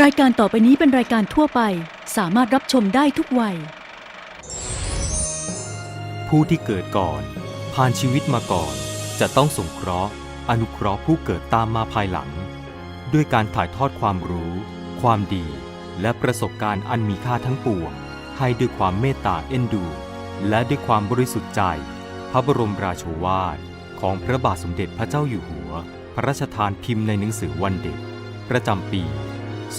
รายการต่อไปนี้เป็นรายการทั่วไป สามารถรับชมได้ทุกวัย ผู้ที่เกิดก่อน ผ่านชีวิตมาก่อน จะต้องสงเคราะห์ อนุเคราะห์ผู้เกิดตามมาภายหลัง ด้วยการถ่ายทอดความรู้ ความดี และประสบการณ์อันมีค่าทั้งปวง ให้ด้วยความเมตตาเอ็นดู และด้วยความบริสุทธิ์ใจ พระบรมราโชวาทของพระบาทสมเด็จพระเจ้าอยู่หัว พระราชทานพิมพ์ในหนังสือวันเด็ก ประจำปี 2522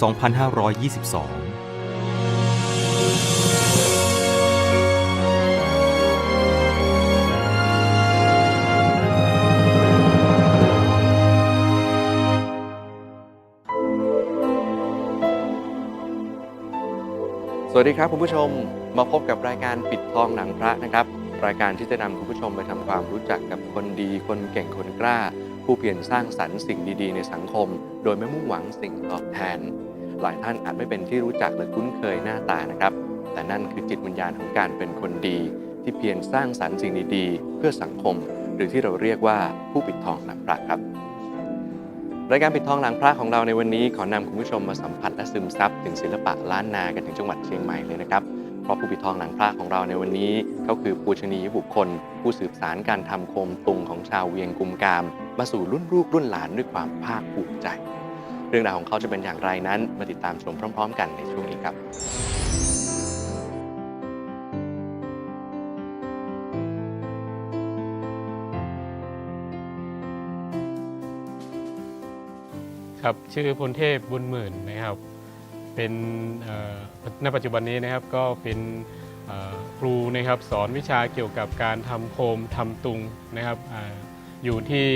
สวัสดีครับคุณผู้ชมมาพบกับรายการปิดทองหนังพระนะครับ รายการที่จะนำคุณผู้ชมไปทำความรู้จักกับคนดีคนเก่งคนกล้า ผู้เพียรสร้างสรรค์สิ่งดีๆ ในสังคม โดยไม่มุ่งหวังสิ่งตอบแทน หลายท่านอาจไม่เป็นที่รู้จักหรือคุ้นเคยหน้าตานะครับ แต่นั่นคือจิตวิญญาณของการเป็นคนดี ที่เพียรสร้างสรรค์สิ่งดีๆ เพื่อสังคม หรือที่เราเรียกว่าผู้ปิดทองหนังพระครับรายการปิดทองหลังพระของเราในวันนี้ขอนำคุณผู้ชมมาสัมผัสและซึมซับถึงศิลปะล้านนากันถึงจังหวัดเชียงใหม่เลยนะครับ เพราะผู้ปิดทองหลังพระของเราในวันนี้เขาคือปูชนียบุคคล ผู้สืบสารการทำโคมตุงของชาวเวียงกุมกาม มาสู่รุ่นลูกรุ่นหลานด้วยความภาคภูมิใจ เรื่องราวของเขาจะเป็นอย่างไรนั้นมาติดตามชมพร้อม ๆ กันในช่วงนี้ครับครับชื่อพลเทพบุญหมื่นนะครับ เป็นเอ่อณปัจจุบันนี้นะครับก็เป็นครูนะครับสอนวิชาเกี่ยวกับการทำโคมทำตุงนะครับออยู่ที่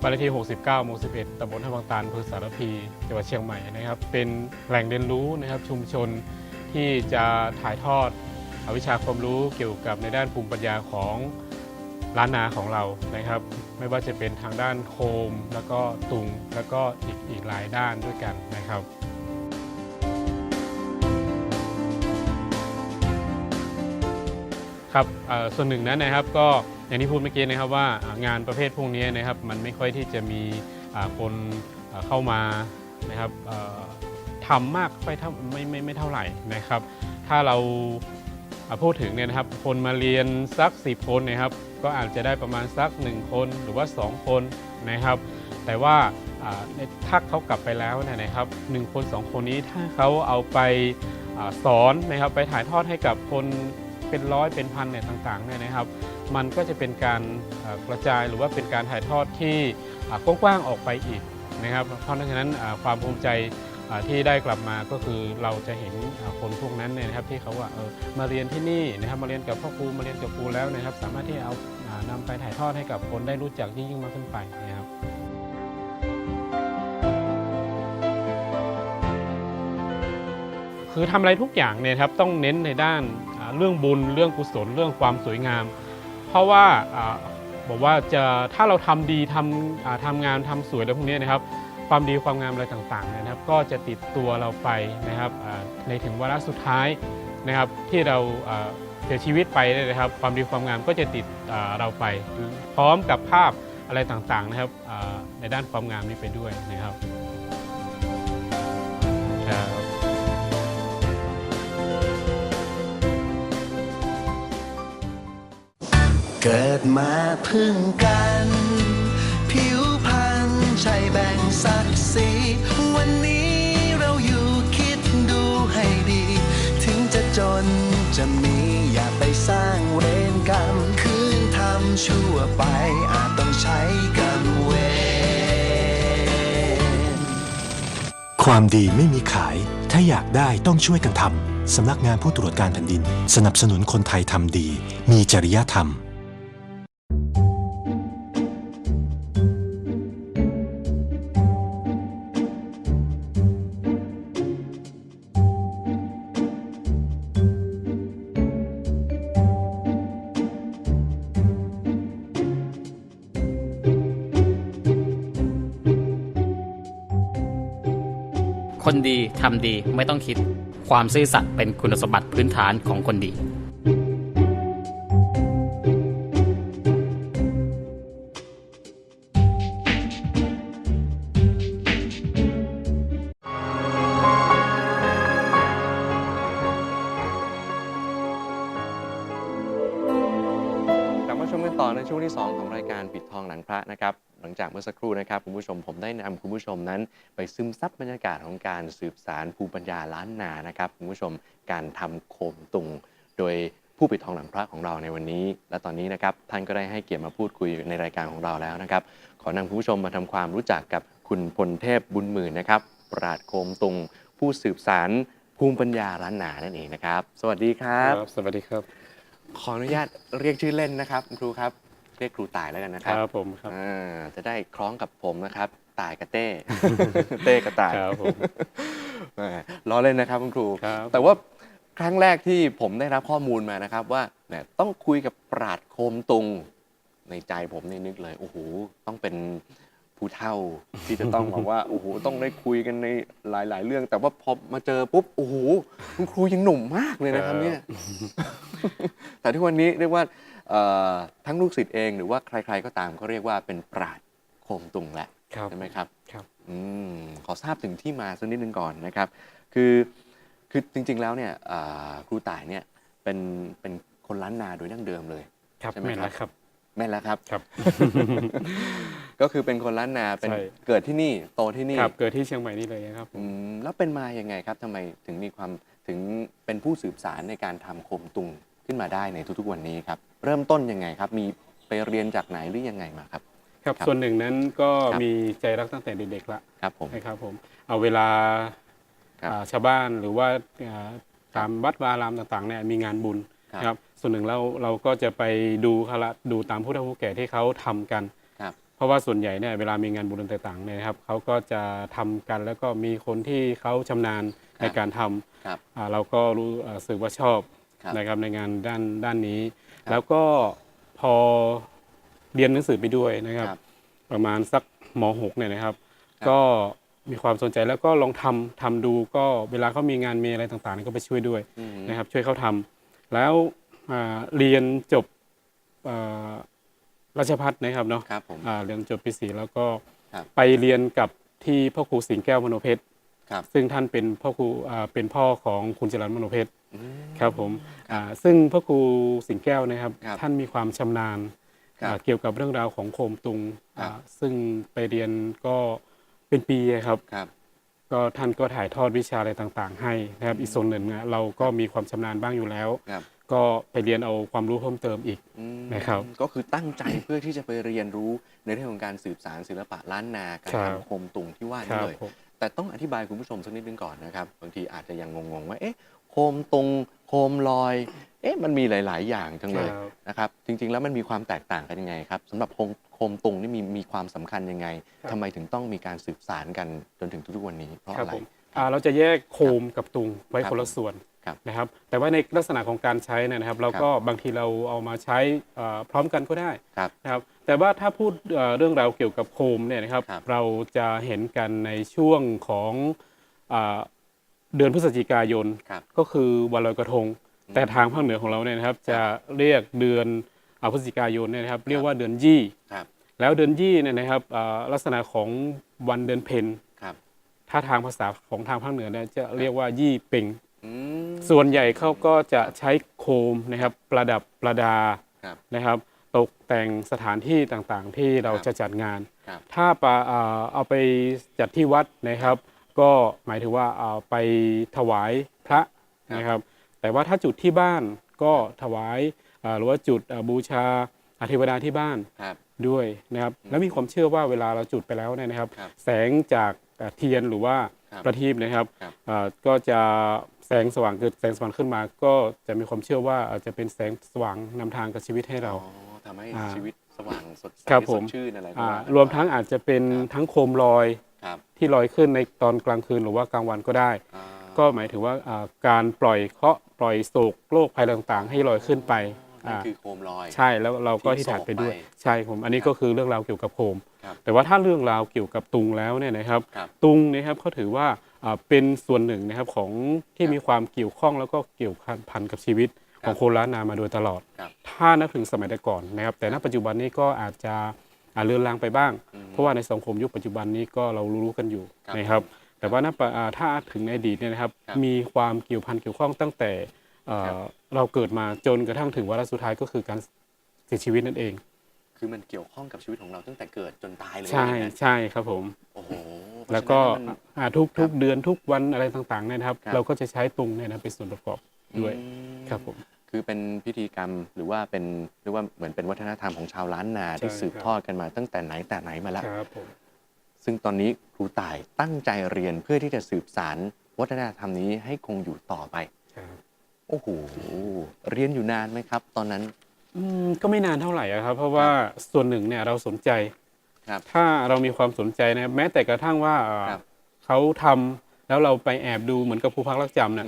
บ้านเลขที่ 69หมู่11ตำบลท่าบางตาลอำเภอสารพีจังหวัดเชียงใหม่นะครับ เป็นแหล่งเรียนรู้นะครับชุมชนที่จะถ่ายทอดวิชาความรู้เกี่ยวกับในด้านภูมิปัญญาของล้านนาของเรานะครับ ไม่ว่าจะเป็นทางด้านโคม แล้วก็ตุงแล้วก็อีกอีกหลายด้านด้วยกันนะครับ ครับส่วนหนึ่งนั้นนะครับก็อย่างที่พูดเมื่อกี้นะครับว่างานประเภทพวกนี้นะครับมันไม่ค่อยที่จะมีคนเข้ามานะครับทำมากค่อยไม่ไม่ไม่เท่าไหร่นะครับ ถ้าเราพูดถึงเนี่ยนะครับคนมาเรียนสัก 10 คนนะครับ ก็อาจจะได้ประมาณสัก 1 คนหรือว่า 2 คนนะครับ แต่ว่าในถ้าเขากลับไปแล้วเนี่ยนะครับหนึ่งคนสองคนนี้ถ้าเขาเอาไปอสอนนะครับไปถ่ายทอดให้กับคน เป็นร้อยเป็นพันเนี่ยต่างๆเนี่ยนะครับ มันก็จะเป็นการกระจายหรือว่าเป็นการถ่ายทอดที่กว้างๆออกไปอีกนะครับเพราะฉะนั้นความภูมิใจที่ได้กลับมาก็คือเราจะเห็นคนพวกนั้นเนี่ยนะครับที่เขาว่าเออมาเรียนที่นี่นะครับมาเรียนกับพ่อครูมาเรียนกับครูแล้วนะครับ สามารถที่เอาอ่านำไปถ่ายทอดให้กับคนได้รู้จักยิ่งยิ่งมากขึ้นไปนะครับคือทำอะไรทุกอย่างเนี่ยครับต้องเน้นในด้าน เรื่องบุญเรื่องกุศลเรื่องความสวยงาม เพราะว่าอบอกว่าจะถ้าเราทำดีทำทำงานทำสวยอะไรพวกนี้นะครับ ความดีความงามอะไรต่างๆนะครับ ก็จะติดตัวเราไปนะครับในถึงวาระสุดท้ายนะครับ ที่เราเสียชีวิตไปนะครับ ความดีความงามก็จะติดเราไป พร้อมกับภาพอะไรต่างๆนะครับในด้านความงามนี้ไปด้วยนะครับ เกิดมาพึ่งกัน ผิวพันธ์ใช่แบ่งศักดิ์ศรีวันนี้เราอยู่คิดดูให้ดี ถึงจะจนจะมีอย่าไปสร้างเวรกรรม คืนทำชั่วไปอาจต้องใช้กรรมเวรความดีไม่มีขาย ถ้าอยากได้ต้องช่วยกันทำสำนักงานผู้ตรวจการแผ่นดิน สนับสนุนคนไทยทำดี มีจริยธรรม คนดีทำดีไม่ต้องคิด ความซื่อสัตย์เป็นคุณสมบัติพื้นฐานของคนดี กลับมาชมกันต่อในช่วงที่ 2 ของรายการปิดทองหลังพระนะครับ หลังจากเมื่อสักครู่ นะครับคุณผู้ชมผมได้นำคุณผู้ชมนั้น ไปซึมซับบรรยากาศของการสืบสารภูมิปัญญาล้านนานะครับคุณผู้ชมการทำโคมตุง โดยผู้ปิดทองหลังพระของเราในวันนี้ และตอนนี้นะครับท่านก็ได้ให้เกียรติมาพูดคุยในรายการของเราแล้วนะครับ ขอนำคุณผู้ชมมาทำความรู้จักกับคุณพลเทพบุญหมื่นนะครับปราดโคมตุง ผู้สืบสารภูมิปัญญาล้านนานั่นเองนะครับ สวัสดีครับ สวัสดีครับ ขออนุญาตเรียกชื่อเล่นนะครับคุณครูครับ เรียกครูตายแล้วกันนะคครับรับผมครับ อ่าจะได้คล้องกับผมนะครับ ตายกับเต้ เต้กับตายครับผมแหมล้อเล่นนะครับคุณครู ครับ แต่ว่าครั้งแรกที่ผมได้รับข้อมูลมานะครับ ว่าเนี่ยต้องคุยกับปราดโคมตุง ในใจผมนี่นึกเลย โอ้โห ต้องเป็นผู้เฒ่าที่จะต้องบอกว่า โอ้โห ต้องได้คุยกันในหลาย ๆ เรื่อง แต่ว่าพอมาเจอปุ๊บ โอ้โห คุณครูยังหนุ่มมากเลยนะครับเนี่ย แต่ทุกวันนี้เรียกว่าเอ่อ ทั้งลูกศิษย์เองหรือว่าใคร ๆก็ตามก็เรียกว่าเป็นปราดโคมตุงแหละครับใช่ไหมครับครับอืมขอทราบถึงที่มาสักนิดนึงก่อนนะครับ คือคือจริงๆแล้วเนี่ยอ่าครูต่ายเนี่ยเป็นเป็นคนล้านนาโดยดั้งเดิมเลยครับใช่ไหมแม่นครับแล้วครับแม่นแล้วครับครับ ก็คือเป็นคนล้านนาเป็นใช่เกิดที่นี่โตที่นี่ครับเกิดที่เชียงใหม่นี่เลยนะครับอืมแล้วเป็นมายังไงครับทำไมถึงมีความถึงเป็นผู้สืบสารในการทำโคมตุง ขึ้นมาได้ในทุกๆวันนี้ครับ เริ่มต้นยังไงครับ มีไปเรียนจากไหนหรือยังไงมาครับ ครับครับส่วนหนึ่งนั้นก็ครับมีใจรักตั้งแต่เด็กๆละครับผมนะครับผมเอาเวลาครับอ่าชาวบ้านหรือว่าอ่าตามวัดวาอารามต่างๆเนี่ยมีงานบุญครับนะครับส่วนหนึ่งเราเราก็จะไปดูเขาละดูตามผู้เฒ่าผู้แก่ที่เขาทำกันครับเพราะว่าส่วนใหญ่เนี่ยเวลามีงานบุญต่างๆเนี่ยนะครับเขาก็จะทำกันแล้วก็มีคนที่เขาชำนาญในการทำครับอ่าเราก็รู้อ่าสึกว่าชอบครับ นะครับในงานด้านด้านนี้ครับแล้วก็พอเรียนหนังสือไปด้วยนะครับครับประมาณสักม .6 เนี่ยนะครับครับ ก็มีความสนใจแล้วก็ลองทำทำดูก็เวลาเขามีงานมีอะไรต่างๆ ก็ไปช่วยด้วยอืมนะครับ ช่วยเขาทำแล้วอ่าเรียนจบอ่าราชพัฒนะครับเนาะครับผมอ่าเรียนจบปีสี่แล้วก็ครับไปเรียนกับที่พ่อครูสิงห์แก้วมโนเพชรครับซึ่งท่านเป็นพ่อครูอ่าเป็นพ่อของคุณจรัญมโนเพชรอืม ครับผมอ่าซึ่งพ่อครูสิงห์แก้วนะครับ ครับท่านมีความชำนาญครับ อ่าเกี่ยวกับเรื่องราวของโคมตุงครับอ่าซึ่งไปเรียนก็เป็นปีครับ ครับ ก็ท่านก็ถ่ายทอดวิชาอะไรต่างๆ ให้นะครับอีกส่วนหนึ่งอะเราก็มีความชำนาญบ้างอยู่แล้ว ครับ ก็ไปเรียนเอาความรู้เพิ่มเติมอีก อืมนะครับก็คือตั้งใจเพื่อที่จะไปเรียนรู้ในเรื่องของการสืบสารศิลปะล้านนาการครับ ทำโคมตุงที่ว่าคนี่รับเลย ผม แต่ต้องอธิบายคุณผู้ชมสักนิดนึงก่อนนะครับ บางทีอาจจะยังงงๆว่าเอ๊ะ โคมตุงโคมลอย เอ๊ะมันมีหลาย ๆ อย่างจังเลยครับ นะครับ จริง ๆ แล้วมันมีความแตกต่างกันยังไงครับสำหรับโคมโคมตุงนี่มีมีความสำคัญยังไงครับ ทำไมถึงต้องมีการสืบสารกันจนถึงทุกๆวันนี้ เพราะครัอะบไร ผมอ่าเราจะแยกโคมกับตุงไว้ครับคนละส่วนครับนะครับ แต่ว่าในลักษณะของการใช้เนยนะครับ เราก็บางทีเราเอามาใช้เอ่อพร้อมกันก็ได้ครับนะครับ แต่ว่าถ้าพูดเอ่อเรื่องราวเกี่ยวกับโคมเนี่ยนะครับ ครับเราจะเห็นกันในช่วงของอ่า เดือนพฤศจิกายนครับ ก็คือวันลอยกระทง แต่ทางภาคเหนือของเราเนี่ยนะครับ จะเรียกเดือนอาพฤศจิกายนเนี่ยนะครับ เรียกว่าเดือนยี่ ครับแล้วเดือนยี่เนี่ยนะครับอ่าลักษณะของวันเดือนเพ็ญครับถ้าทางภาษาของทางภาคเหนือเนี่ยจะเรียกว่ายี่เป่ง อืม ส่วนใหญ่เขาก็จะใช้โคมนะครับประดับประดาครับนะครับ ตกแต่งสถานที่ต่างๆ ที่เราครับจะจัดงาน ครับถ้าปะอ่าเอาไปจัดที่วัดนะครับ ก็หมายถึงว่าเอาไปถวายพระนะครับ แต่ว่าถ้าจุดที่บ้านก็ถวายอ่าหรือว่าจุดอ่าบูชาอธิวดาที่บ้านครับด้วยนะครับ แล้วมีความเชื่อว่าเวลาเราจุดไปแล้วเนี่ยนะครับครับแสงจากอ่าเทียนหรือว่าครับประทีปนะครับครับอ่าก็จะแสงสว่างเกิดแสงสว่างขึ้นมา ก็จะมีความเชื่อว่าอาจจะเป็นแสงสว่างนำทางกับชีวิตให้เราอ๋อทำให้อ่าชีวิตสว่างสดใสครับสผดมชื่นอะไรก็อ่าว่ากันรวมไปทั้งอาจจะเป็นครับทั้งโคมลอยครับ ที่ลอยขึ้นในตอนกลางคืนหรือว่ากลางวันก็ได้อ่าก็หมายถึงว่าอ่าการปล่อยเคราะห์ปล่อยโศกโรคภัยต่างๆ ให้ลอยขึ้นไปนั่นอ่าคือโคมลอย ใช่แล้วเราก็ที่ที่ฐานไปด้วยโศกไปใช่ผมอันนี้ก็คือเรื่องราวเกี่ยวกับโคมครับแต่ว่าถ้าเรื่องราวเกี่ยวกับตุงแล้วเนี่ยนะครับครับตุงนะครับเขาถือว่าอ่าเป็นส่วนหนึ่งนะครับของที่ครับมีความเกี่ยวข้องแล้วก็เกี่ยวพันกับชีวิตครับของคนล้านนามาโดยตลอดครับถ้านับถึงสมัยแต่ก่อนนะครับ แต่ณปัจจุบันนี้ก็อาจจะอ่า เลือนลางไปบ้างอืมเพราะว่าในสังคมยุคปัจจุบันนี้ก็เรารู้ๆกันอยู่ครับนะครับ แต่ว่าณปะอ่าถ้าถึงในอดีตเนี่ยนะครับครับ มีความเกี่ยวพันเกี่ยวข้องตั้งแต่เอ่อครับเราเกิดมาจนกระทั่งถึงวาระสุดท้ายก็คือการเสียชีวิตนั่นเอง คือมันเกี่ยวข้องกับชีวิตของเราตั้งแต่เกิดจนตายเลยใช่นะใช่ครับผมโอ้โหเพราะแล้วก็ฉะนั้นมันอ่าทุกครัทุบกเดือนทุกวันอะไรต่างๆเนี่ยนะครับครับเราก็จะใช้ตุงเนี่ยนะเป็นส่วนประกอบด้วยอืมครับผม คือเป็นพิธีกรรมหรือว่าเป็นเรียกว่าเหมือนเป็นวัฒนธรรมของชาวล้านนาที่ใช่สืบครับทอดกันมาตั้งแต่ไหนแต่ไหนมาแล้วครับผมซึ่งตอนนี้ครูต่ายตั้งใจเรียนเพื่อที่จะสืบสารวัฒนธรรมนี้ให้คงอยู่ต่อไปครับโอ้โหเรียนอยู่นานไหมครับ ตอนนั้นอืมก็ไม่นานเท่าไหร่อะครับ เพราะว่าส่วนหนึ่งเนี่ยเราสนใจครับถ้าเรามีความสนใจนะแม้แต่กระทั่งว่าเอ่อครับเขาทำ แล้วเราไปแอบดูเหมือนกับครูพักรักจำเนี่ย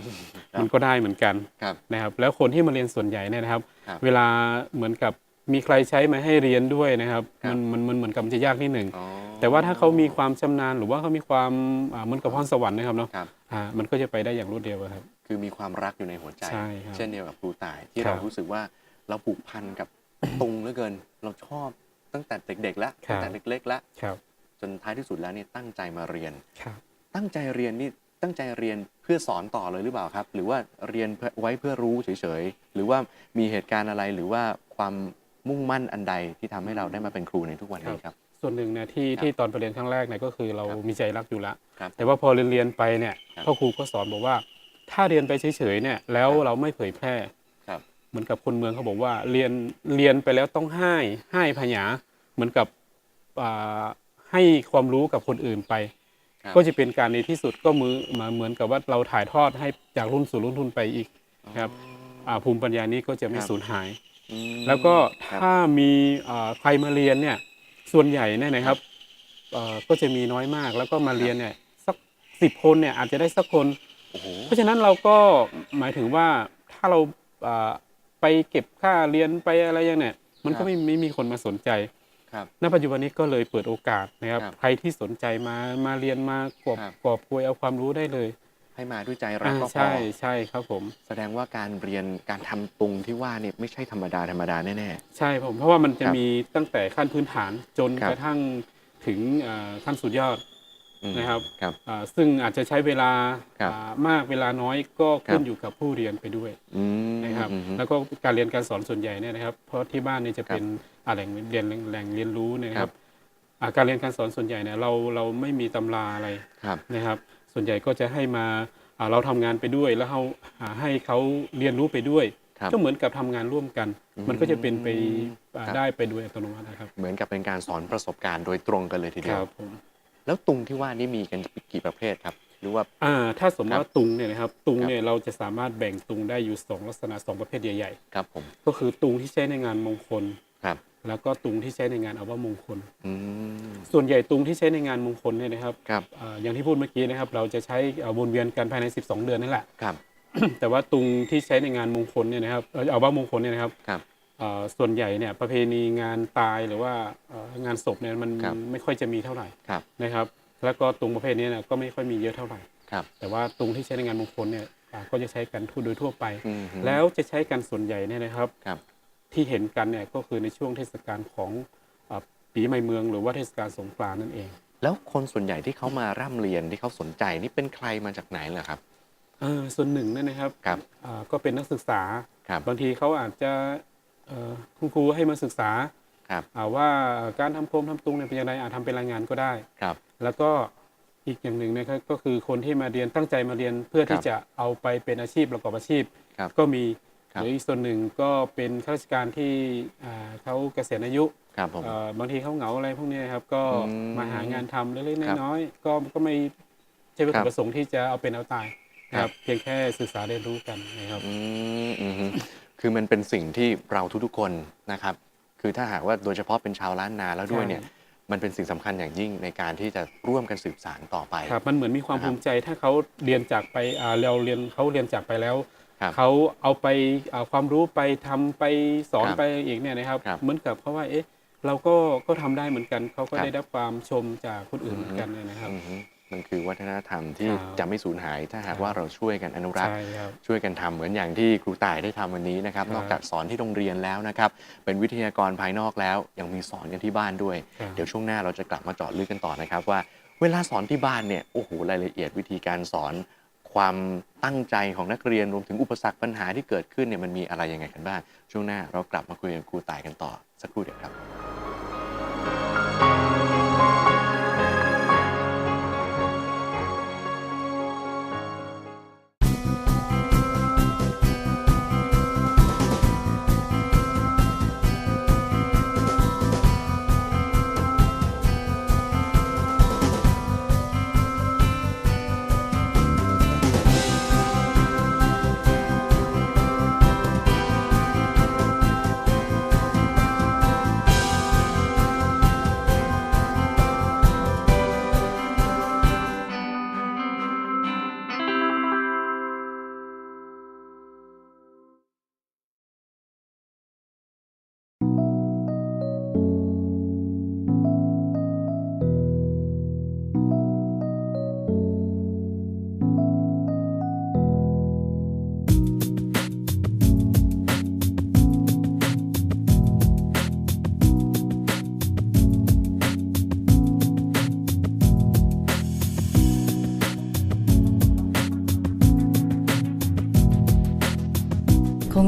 มันก็ได้เหมือนกันครับนะครับ แล้วคนที่มาเรียนส่วนใหญ่เนี่ยนะครับครับเวลาเหมือนกับมีใครใช้มาให้เรียนด้วยนะครับครับมันมันมันเหมือนกับมันจะยากนิดหนึ่งอ๋อแต่ว่าถ้าเขามีความชำนาญหรือว่าเขามีความอ่าเหมือนกับพรสวรรค์นะครับเนาะครับอ่ามันก็จะไปได้อย่างรวดเร็วอะครับ คือมีความรักอยู่ในหัวใจใช่ครับเช่นเดียวกับครูต่ายที่ครัเราบรู้สึกว่าเราผูกพันกับตุงเหลือเกิน เราชอบตั้งแต่เด็กๆแล้วครัตั้บงแต่เล็กๆแล้วครับจนท้ายที่สุดแล้วเนี่ยตั้งใจมาเรียนครับ ตั้งใจเรียนนี่ตั้งใจเรียนเพื่อสอนต่อเลยหรือเปล่าครับ หรือว่าเรียนเพื่อไว้เพื่อรู้เฉยๆหรือว่ามีเหตุการณ์อะไรหรือว่าความมุ่งมั่นอันใดที่ทำให้เราได้มาเป็นครูในทุกวันนี้ครับ ส่วนหนึ่งเนี่ยที่ครับที่ตอนไปเรียนครั้งแรกเนี่ยก็คือเราครับมีใจรักอยู่แล้วครับแต่ว่าพอเรียนเรียนไปเนี่ยครับพ่อครูก็สอนบอกว่า ถ้าเรียนไปเฉยๆเนี่ยแล้วครับเราไม่เผยแพร่ครับเหมือนกับคนเมืองเขาบอกว่าเรียนเรียนไปแล้วต้องให้ให้พยาเหมือนกับอ่าให้ความรู้กับคนอื่นไป ครับ ก็จะเป็นการในที่สุดก็มือมาเหมือนกับว่าเราถ่ายทอดให้จากรุ่นสู่รุ่นทุนไปอีก ครับ อ่าภูมิปัญญานี้ก็จะไม่ครับ สูญหาย อืมแล้วก็ครับ ถ้ามีอ่าใครมาเรียนเนี่ยส่วนใหญ่เนี่ยนะครับเอ่อก็จะมีน้อยมากแล้วก็มาเรียนเนี่ยสักสิบคนเนี่ยอาจจะได้สักคน โอ้โห เพราะฉะนั้นเราก็หมายถึงว่าถ้าเราอ่าไปเก็บค่าเรียนไปอะไรอย่างเนี่ยมันครัก็บไม่ไม่มีคนมาสนใจครับ ณปัจจุบันนี้ก็เลยเปิดโอกาสนะครับครับใครที่สนใจมามาเรียนมากอบครับกอบกวยเอาความรู้ได้เลย ให้มาด้วยใจรักอ่าก็พอใช่ใช่ครับผม แสดงว่าการเรียนการทำตุงที่ว่าเนี่ยไม่ใช่ธรรมดาธรรมดาแน่ใช่ผมเพราะว่ามันจะครับมีตั้งแต่ขั้นพื้นฐานจนครับกระทั่งถึงอ่าขั้นสุดยอดๆอืมนะครับครับอ่าซึ่งอาจจะใช้เวลาครับอ่ามากเวลาน้อยก็ขึ้ครันบอยู่กับผู้เรียนไปด้วยอืมนะครับอืมแล้วก็การเรียนการสอนส่วนใหญ่เนี่ยนะครับ เพราะที่บ้านเนี่ยจะเป็นอ่า แหล่งเรียนแหล่งเรียนรู้เนยนะคครัรับบอ่าการเรียนการสอนส่วนใหญ่เนี่ยเราเราไม่มีตำราอะไรครับนะครับ ส่วนใหญ่ก็จะให้มาอ่าเราทำงานไปด้วย แล้วเขาอ่าให้เขาเรียนรู้ไปด้วยครับก็เหมือนกับทำงานร่วมกันอืมมันก็จะเป็นไปอ่าครับได้ไปโดยอัตโนมัตินะครับ เหมือนกับเป็นการสอนประสบการณ์โดยตรงกันเลยทีคเดียรัวบผมแล้วตุงที่ว่านี่มีกันกี่ประเภทครับหรือว่าอ่าถ้าสมมครัติบว่าตุงเนี่ยนะครับตุงครับเนี่ยเราจะสามารถแบ่งตุงได้อยู่สองลักษณะสองประเภทใหญ่ครับผมๆก็คือตุงที่ใช้ในงานมงคลครับ แล้วก็ตุงที่ใช้ในงานอาวมงคล อืม ส่วนใหญ่ตุงที่ใช้ในงานมงคลเนี่ยนะครับครับอ่าอย่างที่พูดเมื่อกี้นะครับ เราจะใช้อ่าวนเวียนกันภายใน 12 เดือนนั่นแหละ ครับ แต่ว่าตุงที่ใช้ในงานมงคลเนี่ยนะครับเอ่ออาวมงคลเนี่ยนะครับครับอ่าส่วนใหญ่เนี่ยประเพณีงานตายหรือว่าเอ่องานศพเนี่ยมันครับ ไม่ค่อยจะมีเท่าไหร่ครับ นะครับ แล้วก็ตุงประเภทนี้เนี่ยก็ไม่ค่อยมีเยอะเท่าไหร่ ครับแต่ว่าตุงที่ใช้ในงานมงคลเนี่ยอ่าก็จะใช้กันทั่วโดยทั่วไป อืมแล้วจะใช้กันส่วนใหญ่เนี่ยนะครับ ครับ ที่เห็นกันเนี่ยก็คือในช่วงเทศกาลของอ่าปีใหม่เมือง หรือว่าเทศกาลสงกรานต์นั่นเอง แล้วคนส่วนใหญ่ที่เขามาร่ำเรียนที่เขาสนใจนี่เป็นใครมาจากไหนเหรอครับเอ่อส่วนหนึ่งเนี่ยนะครับครับอ่าก็เป็นนักศึกษาครับบางทีเขาอาจจะเอ่อคุณครูให้มาศึกษาครับอ่าว่าการทำโคมทำตุงเนี่ยเป็นยังไงอาจทำเป็นรายงานก็ได้ครับ แล้วก็อีกอย่างหนึ่งนะครับก็คือคนที่มาเรียนตั้งใจมาเรียนเพื่อครับที่จะเอาไปเป็นอาชีพประกอบอาชีพครับก็มีครับ หรืออีกส่วนหนึ่งก็เป็นข้าราชการที่อ่าเขาเกษียณอายุครับผมเอ่อบางทีเขาเหงาอะไรพวกนี้ครับก็อืมมาหางานทำเล็กครับๆน้อยๆก็ก็ไม่ใช่วัตครัถุบประสงค์ที่จะเอาเป็นเอาตายนะคครัรับบเพียงแค่ศึกษาเรียนรู้กันนะครับอืมอืมฮึคือมันเป็นสิ่งที่เราทุกๆคนนะครับ คือถ้าหากว่าโดยเฉพาะเป็นชาวล้านนาแล้วด้วยใช่เนี่ยมันเป็นสิ่งสำคัญอย่างยิ่งในการที่จะร่วมกันสืบสานต่อไปครับมันเหมือนมีความนะครับภูมิใจถ้าเขาเรียนจากไปอ่าเราเรียนเขาเรียนจากไปแล้วครับ เขาเอาไปอ่าความรู้ไปทำไปสอนครับไปอีกเนี่ยนะครับครับ เหมือนกับเพราะว่าเอ๊ะเราก็ก็ทำได้เหมือนกัน เขาก็ครับได้รับความชมจากคนอื่นเหมือนกันเนี่ยนะครับอืมฮึมันคือวัฒนธรรมที่ครับจะไม่สูญหายถ้าหากครับว่าเราช่วยกันอนุรักษ์ใช่ครับช่วยกันทำเหมือนอย่างที่ครูต่ายได้ทำวันนี้นะครับครับ นอกจากสอนที่โรงเรียนแล้วนะครับ เป็นวิทยากรภายนอกแล้ว ยังมีสอนกันที่บ้านด้วยครับเดี๋ยวช่วงหน้าเราจะกลับมาเจาะลึกกันต่อนะครับว่าเวลาสอนที่บ้านเนี่ยโอ้โหรายละเอียดวิธีการสอน ความตั้งใจของนักเรียนรวมถึงอุปสรรคปัญหาที่เกิดขึ้นเนี่ยมันมีอะไรยังไงกันบ้าง ช่วงหน้าเรากลับมาคุยกับครูต่ายกันต่อสักครู่เดียวครับ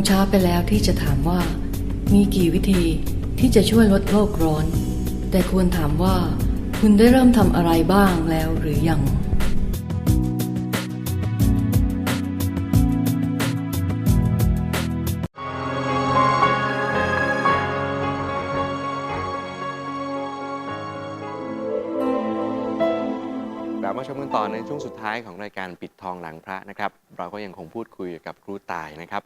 ช้าไปแล้วที่จะถามว่า มีกี่วิธีที่จะช่วยลดโลกร้อน แต่ควรถามว่า คุณได้เริ่มทำอะไรบ้างแล้วหรือยังกลับมาชมกันต่อในช่วงสุดท้ายของรายการปิดทองหลังพระนะครับ เราก็ยังคงพูดคุยกับครูตายนะครับ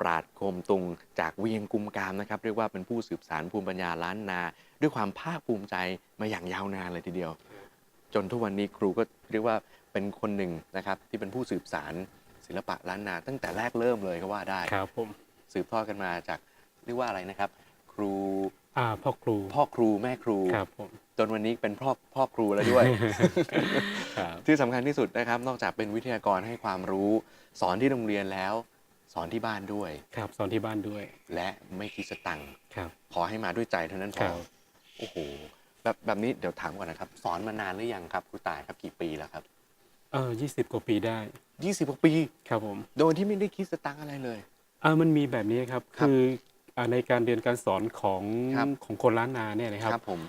ปราดโคมตุงจากเวียงกุมกามนะครับเรียกว่าเป็นผู้สืบสารภูมิปัญญาล้านนา ด้วยความภาคภูมิใจมาอย่างยาวนานเลยทีเดียว จนทุกวันนี้ครูก็เรียกว่าเป็นคนหนึ่งนะครับที่เป็นผู้สืบสารศิลปะล้านนา ตั้งแต่แรกเริ่มเลยก็ว่าได้ครับผมสืบทอดกันมาจากเรียกว่าอะไรนะครับ ครูอ่าพ่อครูพ่อครูแม่ครูครับผมจนวันนี้เป็นพ่อพ่อครูแล้วด้วยครับที่สำคัญที่สุดนะครับ นอกจากเป็นวิทยากรให้ความรู้ สอนที่โรงเรียนแล้ว สอนที่บ้านด้วย ครับ สอนที่บ้านด้วย และไม่คิดสตังค์ครับ ขอให้มาด้วยใจเท่านั้นพครัอบ โอ้โหแบบแบบนี้เดี๋ยวถามก่อนนะครับ สอนมานานหรือยังครับครูตายครับกี่ปีแล้วครัเออยี่สิบกว่าปีได้ บ 20กว่าปี ครับผม โดยที่ไม่ได้คิดสตังค์อะไรเลย อ่ามันมีแบบนี้ครับ ครับคืออ่าในการเรียนการสอนของครับ ของคนล้านนาเนี่ยนะครับครับผม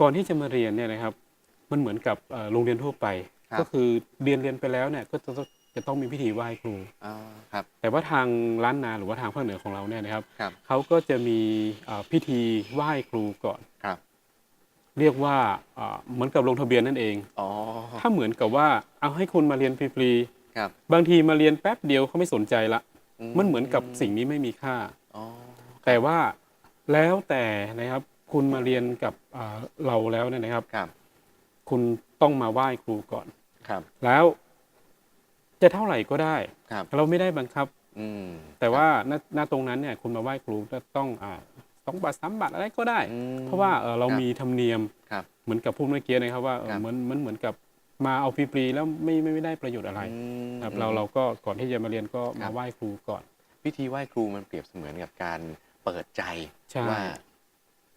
ก่อนที่จะมาเรียนเนี่ยนะครับ มันเหมือนกับเอ่อโรงเรียนทั่วไป ครับ ก็คือเรียนเรียนไปแล้วเนี่ยก็จะต้อง จะต้องมีพิธีไหว้ครูอ่าครับ แต่ว่าทางล้านนาหรือว่าทางภาคเหนือของเราเนี่ยนะครับ ครับ เขาก็จะมีอ่าพิธีไหว้ครูก่อน ครับ เรียกว่าอ่าเหมือนกับลงทะเบียนนั่นเอง อ๋อ ถ้าเหมือนกับว่าเอาให้คุณมาเรียนฟรีครับๆบางทีมาเรียนแป๊บเดียวเขาไม่สนใจละ มันเหมือนกับสิ่งนี้ไม่มีค่า อ๋อ แต่ว่าแล้วแต่นะครับ คุณมาเรียนกับอ่าเราแล้วเนี่ยนะครับ ครับ คุณต้องมาไหว้ครูก่อน ครับ แล้ว จะเท่าไหร่ก็ได้ ครับเราไม่ได้บังคับ อืมแต่ว่าณณตรงนั้นเนี่ยคุณมาไหว้ครูก็ต้องอ่าสองบาทสามบาทอะไรก็ได้ อืม เพราะว่าเอ่อเราครับมีธรรมเนียมครับ เหมือนกับพูดเมื่อกี้นะครับว่าเอ่อครับ เหมือนมันเหมือนกับมาเอาฟรีๆแล้วไม่ไม่ไม่ได้ประโยชน์อะไรอืม ครับเราเราก็ก่อนที่จะมาเรียนก็ครัมาบ ไหว้ครูก่อน พิธีไหว้ครูมันเปรียบเสมือนกับการเปิดใจใช่ว่า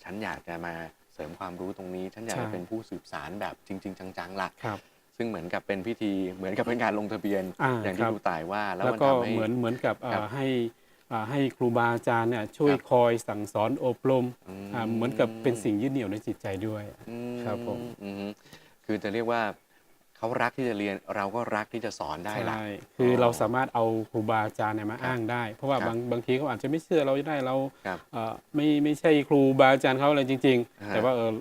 ฉันอยากจะมาเสริมความรู้ตรงนี้ ฉันอยากใช่ จะเป็นผู้สืบสารแบบจริง ๆ จังๆล่ะ ครับ ซึ่งเหมือนกับเป็นพิธีเหมือนกับเป็นการลงทะเบียนอ่าอย่างคที่รับ ครูต่ายว่า แล้วแล้วมันก็ทำให้ เหมือนเหมือนกับเอ่อครับให้อ่าให้ครูบาอาจารย์เนี่ยช่วยครับคอยสั่งสอนอบรมอืม อ่าเหมือนกับเป็นสิ่งยึดเหนี่ยวในจิตใจด้วย อืครับผมอืมคือจะเรียกว่าเขารักที่จะเรียนเราก็รักที่จะสอนได้ละ ใช่คือเราสามารถเอาครูบาอาจารย์เนี่ยมาครับอ้างได้ เพราะว่าครับบางบางทีเขาอาจจะไม่เชื่อเราได้เราครับเอ่อไม่ไม่ใช่ครูบาอาจารย์เขาอะไรจริงอ่าๆแต่ว่าเออ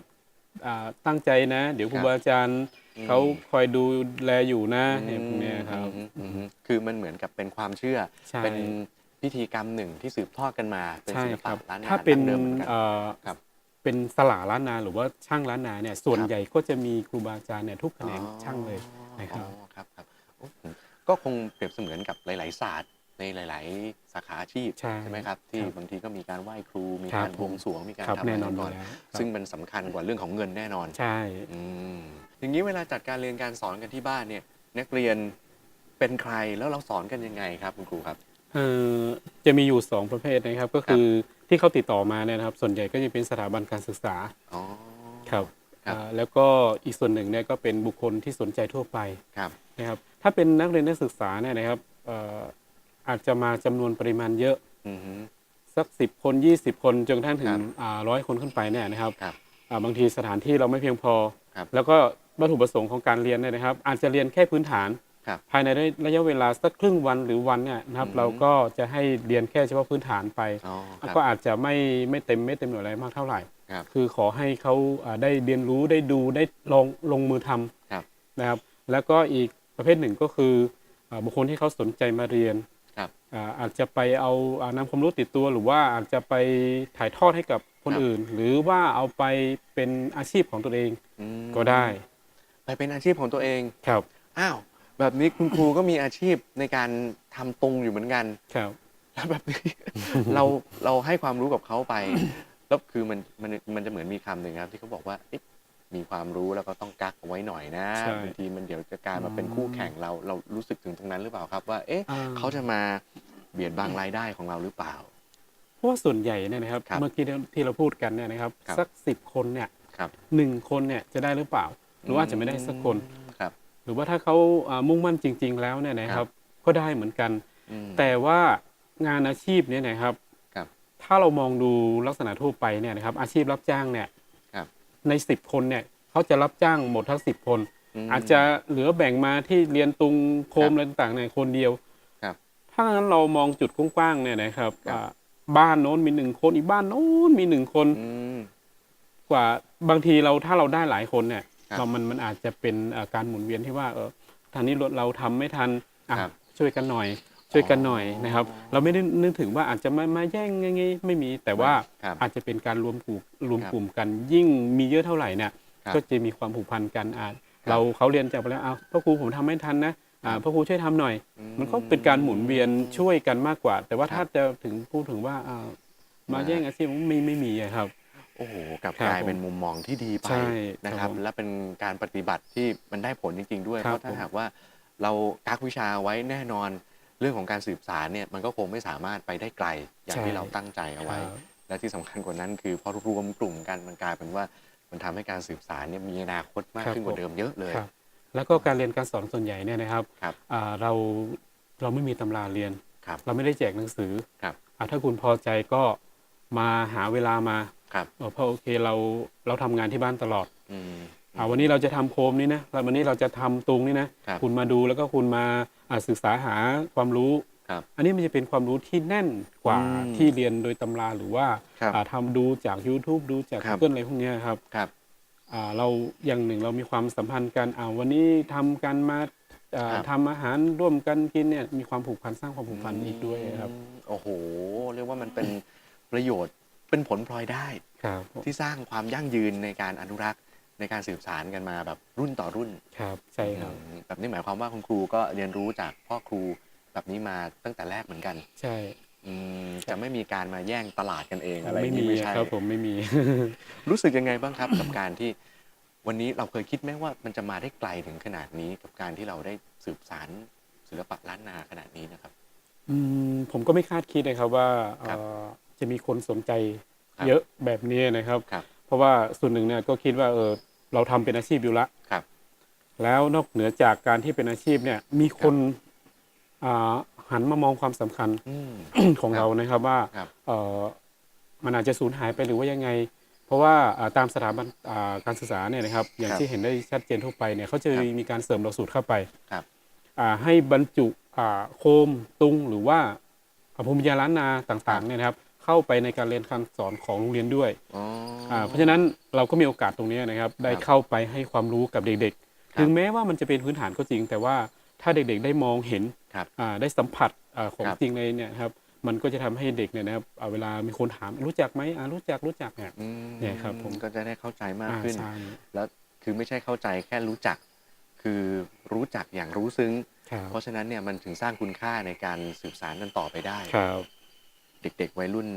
อ่าตั้งใจนะ เดี๋ยวครูครับบาอาจารย์อืม เขาคอยดูแลอยู่นะเนี่ยพวกเนี้ยครับอืมอืมอืมคือมันเหมือนกับเป็นความเชื่อ ใช่ เป็นพิธีกรรมหนึ่งที่สืบทอดกันมา เป็นใช่ศิลคปะรับ ล้านนาถ้าเป็นดั้งเดิมเหมือนกัน เอ่อครับเป็นสลาล้านนาหรือว่าช่างล้านนาเนี่ยส่วนครับ ใหญ่ก็จะมีครูบาอาจารย์เนี่ยทุกแขนงช่างเลยอ๋อนะครับ อ๋อครับครับโอ้ผมก็คงเปรียบเสมือนกับหลาย ๆ ศาสตร์ในหลาย ๆ สาขาอาชีพใช่ไหมครับ ที่ครับบางทีก็มีการไหว้ครู มีครับการบวงสรวง มีการครับทำอะไรแน่นอนก่อนอยู่แล้วครับ ซึ่งมันสำคัญกว่าเรื่องของเงินแน่นอน ใช่ อืม อย่างนี้เวลาจัดการเรียนการสอนกันที่บ้านเนี่ย นักเรียนเป็นใครแล้วเราสอนกันยังไงครับคุณครูครับ เอ่อจะมีอยู่ 2 ประเภทนะครับ ก็คือที่เขาติดต่อมาเนี่ยนะครับ ส่วนใหญ่ก็จะเป็นสถาบันการศึกษาอ๋อ ครับครับ อ่าแล้วก็อีกส่วนหนึ่งเนี่ยก็เป็นบุคคลที่สนใจทั่วไปครับ นะครับ ถ้าเป็นนักเรียนนักศึกษาเนี่ยนะครับเอ่ออาจจะมาจำนวนปริมาณเยอะ อือฮึ สัก10คน 20 คนจนกระทั่งถึงครับร้อยคนขึ้นไปเนี่ยนะครับครับอ่าบางทีสถานที่เราไม่เพียงพอ ครับแล้วก็ วัตถุประสงค์ของการเรียนเนี่ยนะครับ อาจจะเรียนแค่พื้นฐาน ครับ ภายในระยะเวลาสักครึ่งวันหรือวันเนี่ยนะครับ อืม เราก็จะให้เรียนแค่เฉพาะพื้นฐานไป อ๋อคแล้วรับ ก็อาจจะไม่ไม่เต็มไม่เต็มหน่วยอะไรมากเท่าไหร่ ครับคือขอให้เขาอ่าได้เรียนรู้ได้ดูได้ลองลงมือทำครับนะครับ แล้วก็อีกประเภทหนึ่งก็คืออ่าบุคคลที่เขาสนใจมาเรียนครับ อ่าอาจจะไปเอาอ่านำความรู้ติดตัว หรือว่าอาจจะไปถ่ายทอดให้กับคนครับ อื่น หรือว่าเอาไปเป็นอาชีพของตัวเองอืมก็ได้ ไปเป็นอาชีพของตัวเองครับอ้าวแบบนี้คุณครูก็มีอาชีพในการทำตรงอยู่เหมือนกันครับแล้วแบบนี้เราเราให้ความรู้กับเขาไปแล้วคือมันมันมันจะเหมือนมีคำหนึ่งครับ ที่เขาบอกว่าเอ๊ะมีความรู้แล้วก็ต้องกักเอาไว้หน่อยนะใช่บางทีมันเดี๋ยวจะกลายมาเป็นอืมคู่แข่งเราเรารู้สึกถึงตรงนั้นหรือเปล่าครับ ว่า เอ๊ะอ่าเขาจะมาเบียดบังรายได้ของเราหรือเปล่าเพราะว่าส่วนใหญ่เนี่ยนะครับครับเมื่อกี้ที่เราพูดกันเนี่ยนะครับครับสักสิบคนเนี่ยครับหนึ่งคนเนี่ยจะได้หรือเปล่า หรือว่าอาจจะไม่ได้สักคน ครับ หรือว่าถ้าเขาอ่ามุ่งมั่นจริง ๆ แล้วเนี่ยนะครับก็ได้เหมือนกัน อืม แต่ว่างานอาชีพเนี่ยนะครับ ครับถ้าเรามองดูลักษณะทั่วไปเนี่ยนะครับ อาชีพรับจ้างเนี่ยครับ ในสิบคนเนี่ยเขาจะรับจ้างหมดทั้งสิบคน ม อาจจะเหลือแบ่งมาที่เรียนตุงโคมครับอะไรต่างๆเนี่ยคนเดียวครับถ้างั้นเรามองจุดกว้างๆเนี่ยนะครับครับ อ่าบ้านโน้นมีหนึ่งคนอีกบ้านโน้นมีหนึ่งคน อืม กว่าบางทีเราถ้าเราได้หลายคนเนี่ยครับ เรามันมันอาจจะเป็นเอ่อการหมุนเวียนที่ว่าเออทางนี้เราเราทำไม่ทันอะครับช่วยกันหน่อย ช่วยกันหน่อยนะครับ เราไม่ได้นึกถึงว่าอาจจะมามาแย่งไงๆไม่มีแต่ว่าครับอาจจะเป็นการรวมกลุ่มรวมครับกลุ่มกัน ยิ่งมีเยอะเท่าไหร่เนี่ยครับก็จะมีความผูกพันกันอาจเราเขาเรียนจากไปแล้วอ้าวพ่อครูผมทำไม่ทันนะอ่าครับพ่อครูช่วยทำหน่อย มันก็เป็นการหมุนเวียนช่วยกันมากกว่า แต่ว่าครับถ้าจะถึงพูดถึงว่าอ่ามาแย่งอาชีพไม่ไม่มีอะครับ โอ้โหกลับครับกลายเป็นมุมมองที่ดีไปใช่นะครับครับผมและเป็นการปฏิบัติที่มันได้ผลจริง ๆ ด้วยครัเพบราะถ้าผมหากว่าเรากักวิชาไว้แน่นอนเรื่องของการสืบสารเนี่ยมันก็คงไม่สามารถไปได้ไกลอย่างที่เราตั้งใจเอาไว้ครับและที่สำคัญกว่านั้นคือพอรวมกลุ่มกันมันกลายเป็นว่ามันทำให้การสืบสารเนี่ยมีอนาคตมากครับขึ้นกว่าผมเดิมเยอะเลยครับแล้วก็การเรียนการสอนส่วนใหญ่เนี่ยนะครับครับอ่าเราเราไม่มีตำราเรียนครับเราไม่ได้แจกหนังสือครับอ่าถ้าคุณพอใจก็มาหาเวลามา ครับเอ่อเพราะโอเคเราเราทำงานที่บ้านตลอดอืมอ่าวันนี้เราจะทำโคมนี่นะแล้ววันนี้เราจะทำตุงนี่นะครับณมาดูแล้วก็คุณมาอ่าศึกษาหาความรู้ครับอันนี้มันจะเป็นความรู้ที่แน่นกว่าอืมที่เรียนโดยตำราหรือว่าครับอ่าทำดูจาก YouTube ดูจากครับ Google อะไรพวกเนี้ยครับครับอ่าเราอย่างหนึ่งเรามีความสัมพันธ์กันอ่าวันนี้ทำกันมาอ่าครับทำอาหารร่วมกันกินเนี่ยมีความผูกพันสร้างความผูกพันอีกด้วยครับอืมโอ้โห เรียกว่ามันเป็นประโยชน์ เป็นผลพลอยได้ครับผมที่สร้างความยั่งยืนในการอนุรักษ์ในการสืบสารกันมาแบบรุ่นต่อรุ่นครับใช่ครับอืมแบบนี้หมายความว่าคุณครูก็เรียนรู้จากพ่อครูแบบนี้มาตั้งแต่แรกเหมือนกัน ใช่อืมจะไม่มีการมาแย่งตลาดกันเองอะไรอไม่ย่างมีนี้ไม่ใช่ครับผมไม่มี รู้สึกยังไงบ้างครับ กับการที่วันนี้เราเคยคิดไหมว่ามันจะมาได้ไกลถึงขนาดนี้ กับการที่เราได้สืบสารศิลปะล้านนาขนาดนี้นะครับ อืมผมก็ไม่คาดคิดนะครับว่าครับเอ่อ จะมีคนสนใจครับเยอะแบบนี้นะครับครับ เพราะว่าส่วนหนึ่งเนี่ยก็คิดว่าเออเราทำเป็นอาชีพอยู่ละครับแล้วนอกเหนือจากการที่เป็นอาชีพเนี่ย มีคนอ่าหันมามองความสำคัญอืมของครับเรานะครับว่าครับเอ่อมันอาจจะสูญหายไปหรือว่ายังไง เพราะว่าอ่าตามสถาบันอ่าการศึกษาเนี่ยนะครับ อย่างครับที่เห็นได้ชัดเจนทั่วไปเนี่ยเขาจะครับมีการเสริมหลักสูตรเข้าไปครับอ่าให้บรรจุอ่าโคมตุงหรือว่าอ่าภูมิปัญญาล้านนาต่างๆเนี่ยนะครับ เข้าไปในการเรียนการสอนของโรงเรียนด้วยอ๋อออ่าเพราะฉะนั้นเราก็มีโอกาสตรงนี้นะครับ ได้ครับเข้าไปให้ความรู้กับเด็กครับๆถึงแม้ว่ามันจะเป็นพื้นฐานก็จริง แต่ว่าถ้าเด็กๆได้มองเห็นครับอ่าได้สัมผัสอ่าของครับจริงเลยเนี่ยครับมันก็จะทำให้เด็กเนี่ยนะครับอ่าเวลามีคนถามรู้จักไหมอ่ารู้จักรู้จักเนี่ยอืมเนี่ยครับผมก็จะได้เข้าใจมากอ่าขึ้นใช่แล้วคือไม่ใช่เข้าใจแค่รู้จัก คือรู้จักอย่างรู้ซึ้งครับเพราะฉะนั้นเนี่ยมันถึงสร้างคุณค่าในการสืบสารกันต่อไปได้ครับ เด็ก ๆ วัยรุ่น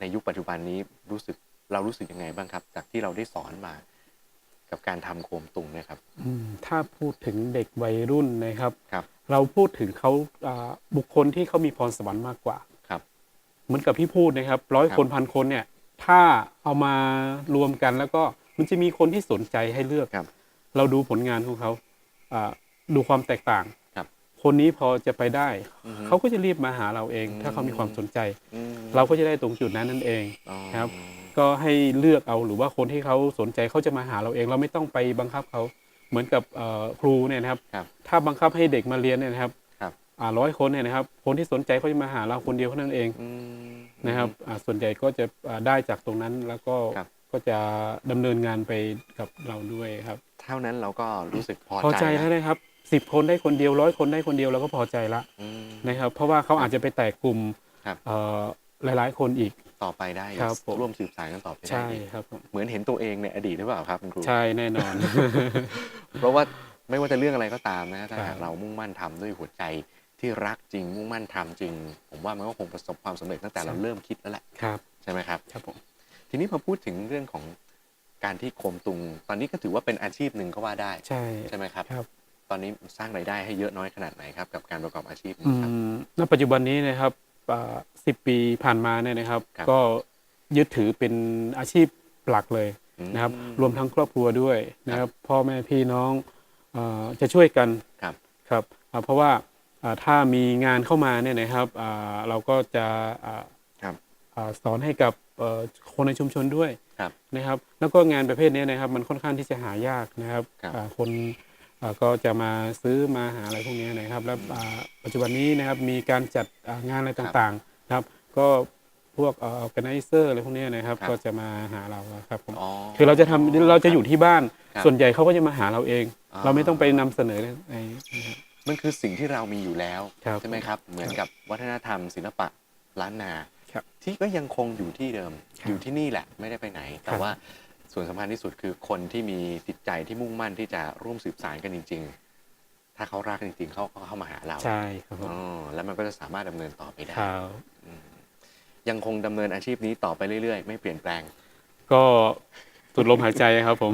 ในยุคปัจจุบันนี้รู้สึกเรารู้สึกยังไงบ้างครับ จากที่เราได้สอนมากับการทำโคมตุงเนะครับอืมถ้าพูดถึงเด็กวัยรุ่นนะครับครับเราพูดถึงเขาอ่าบุคคลที่เขามีพรสวรรค์มากกว่าครับ เหมือนกับที่พูดนะครับร้อยครับคนพันคนเนี่ย ถ้าเอามารวมกันแล้วก็มันจะมีคนที่สนใจให้เลือกครับ เราดูผลงานของเขาอ่าดูความแตกต่าง ครับคนนี้พอจะไปได้อือฮึเขาก็จะรีบมาหาเราเองอืมถ้าเขามีความสนใจอืมเราก็จะได้ตรงจุดนั้นนั่นเองอ๋อครับ ก็ให้เลือกเอาหรือว่าคนที่เขาสนใจเขาจะมาหาเราเอง เราไม่ต้องไปบังคับเขาเหมือนกับเอ่อครูเนี่ยนะครับครับ ถ้าบังคับให้เด็กมาเรียนเนี่ยนะครับครับอ่าร้อยคนเนี่ยนะครับ คนที่สนใจเขาจะมาหาเราคนเดียวเท่านั้นเองอืมนะครับอ่าส่วนใหญ่ก็จะอ่าได้จากตรงนั้นแล้วก็ครับก็จะดำเนินงานไปกับเราด้วยครับ เท่านั้นเราก็รู้สึกพอพอใจใจแล้วนะนะครับ สิบคนได้คนเดียวร้อยคนได้คนเดียวเราก็พอใจละอืม นะครับ เพราะว่าเขาอาจจะไปแตกกลุ่มครับ เอ่อหลาย ๆ คนอีก ต่อไปได้ครับผม ร่วมสืบสารกันต่อไปได้ใช่อีกครับผมเหมือนเห็นตัวเองในอดีตหรือเปล่าครับคุณครู ใช่แน่นอน เพราะว่าไม่ว่าจะเรื่องอะไรก็ตามนะถ้าครับหากเรามุ่งมั่นทำด้วยหัวใจที่รักจริง มุ่งมั่นทำจริง ผมว่ามันก็คงประสบความสำเร็จตั้งแต่เราเริ่มคิดแล้วแหละครับใช่ไหมครับ ครับผม ทีนี้พอพูดถึงเรื่องของการที่โคมตุง ตอนนี้ก็ถือว่าเป็นอาชีพหนึ่งก็ว่าได้ใช่ ใช่ไหมครับ ครับต อนนี้สร้างรายได้ให้เยอะน้อยขนาดไหนครับ กับการประกอบอาชีพอืนี้ครับมณปัจจุบันนี้นะครับสิบปีผ่านมาเนี่ยนะครับครับก็ยึดถือเป็นอาชีพหลักเลยอืมนะครับ รวมทั้งครอบครัวด้วยนะครับ พ่อแม่พี่น้องเอ่อจะช่วยกันครับครับอ่าเพราะว่าอ่าถ้ามีงานเข้ามาเนี่ยนะครับอ่าเราก็จะอ่าครับอ่าสอนให้กับเอ่อคนในชุมชนด้วยครับนะครับ แล้วก็งานประเภทนี้นะครับ มันค่อนข้างที่จะหายากนะครับครับอ่าคนอ่า ก็จะมาซื้อมาหาอะไรพวกนี้นะครับ แล้วอ่าปัจจุบันนี้นะครับมีการจัดอ่างานอะไรต่างๆนะครับ ก็พวกเอ่อ organizer อะไรพวกนี้นะครับครับ ก็จะมาหาเราครับผมอ๋อคือเราจะทำเราจะอยู่ที่บ้านครับส่วนใหญ่เขาก็จะมาหาเราเองอ๋อเราไม่ต้องไปนำเสนอในนะครับมันคือสิ่งที่เรามีอยู่แล้วครับใช่ไหมครับ เหมือนกับวัฒนธรรม ศิลปะล้านนาครับที่ก็ยังคงอยู่ที่เดิมครับอยู่ที่นี่แหละไม่ได้ไปไหน แต่ครับว่า ส่วนสำคัญที่สุดคือคนที่มีจิตใจที่มุ่งมั่นที่จะร่วมสืบสานกันจริง ๆ ถ้าเขารักจริง ๆ เขาก็เข้ามาหาเราใช่ครับผมอ๋อแล้วมันก็จะสามารถดำเนินต่อไปได้ครับยังคงดำเนินอาชีพนี้ต่อไปเรื่อย ๆ ไม่เปลี่ยนแปลง ก็สุดลมหายใจครับผม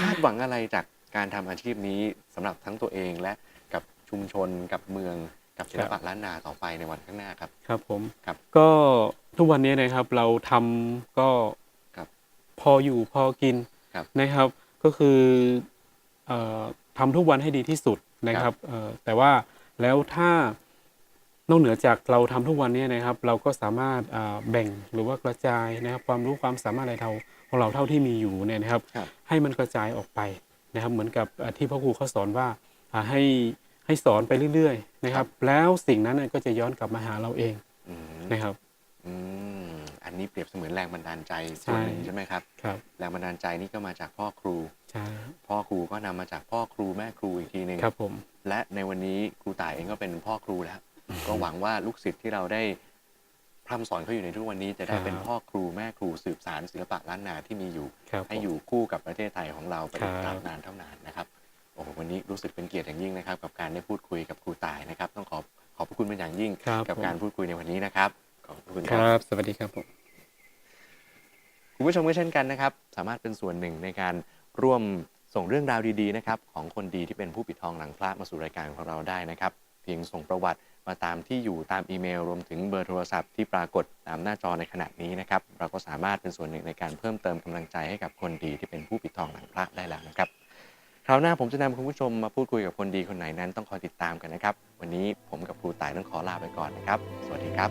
คาดหวังอะไรจากการทำอาชีพนี้สำหรับทั้งตัวเองและกับชุมชนกับเมืองกับศิลปะล้านนาต่อไปในวันข้างหน้าครับ ครับผมครับก็ทุกวันนี้นะครับเราทำก็ครับ พออยู่พอกินครับนะครับ ก็คือเอ่อทำทุกวันให้ดีที่สุดนะครับเอ่อแต่ว่าแล้วถ้านอกเหนือจากเราทำทุกวันนี้นะครับ เราก็สามารถอ่าแบ่งหรือว่ากระจายนะครับ ความรู้ความสามารถอะไรเราของเราเท่าที่มีอยู่เนี่ยนะครับครับให้มันกระจายออกไปนะครับ เหมือนกับอ่าที่พ่อครูเขาสอนว่าอ่าให้ให้สอนไปเรื่อยๆ นะครับ แล้วสิ่งนั้นน่ะก็จะย้อนกลับมาหาเราเองอืมนะครับอืมอั นนี้เปรียบเสมือนแรงบันดาลใจส่วนหนึ่งใช่ใช่ไหมครับครับแรงบันดาลใจนี่ก็มาจากพ่อครูใช่พ่อครูก็นำมาจากพ่อครูแม่ครูอีกทีหนึ่งครับผมและในวันนี้ครูต่ายเองก็เป็นพ่อครูแล้ว ก็หวังว่าลูกศิษย์ที่เราได้พร่ำสอนเขาอยู่ในทุกวันนี้จะได้ครับเป็นพ่อครูแม่ครูสืบสารศิลปะล้านนาที่มีอยู่ครับให้ผมอยู่คู่กับประเทศไทยของเราไปครับตราบนานเท่านานนะครับโอ้โหวันนี้รู้สึกเป็นเกียรติอย่างยิ่งนะครับ กับการได้พูดคุยกับครูต่ายนะครับ ต้องขอบขอบพระคุณเป็นอย่างยิ่งครับกับผมการพูดคุยในวันนี้นะครับขอบคุณคครัรับบสวัสดีครับผม คุณผู้ชมก็เช่นกันนะครับ สามารถเป็นส่วนหนึ่งในการร่วมส่งเรื่องราวดีๆนะครับของคนดีที่เป็นผู้ปิดทองหลังพระมาสู่รายการของเราได้นะครับ เพียงส่งประวัติมาตามที่อยู่ตามอีเมล รวมถึงเบอร์โทรศัพท์ที่ปรากฏตามหน้าจอในขณะนี้นะครับ เราก็สามารถเป็นส่วนหนึ่งในการเพิ่มเติมกำลังใจให้กับคนดีที่เป็นผู้ปิดทองหลังพระได้แล้วนะครับคราวหน้าผมจะนำคุณผู้ชมมาพูดคุยกับคนดีคนไหนนั้นต้องคอยติดตามกันนะครับ วันนี้ผมกับครูต่ายต้องขอลาไปก่อนนะครับ สวัสดีครับ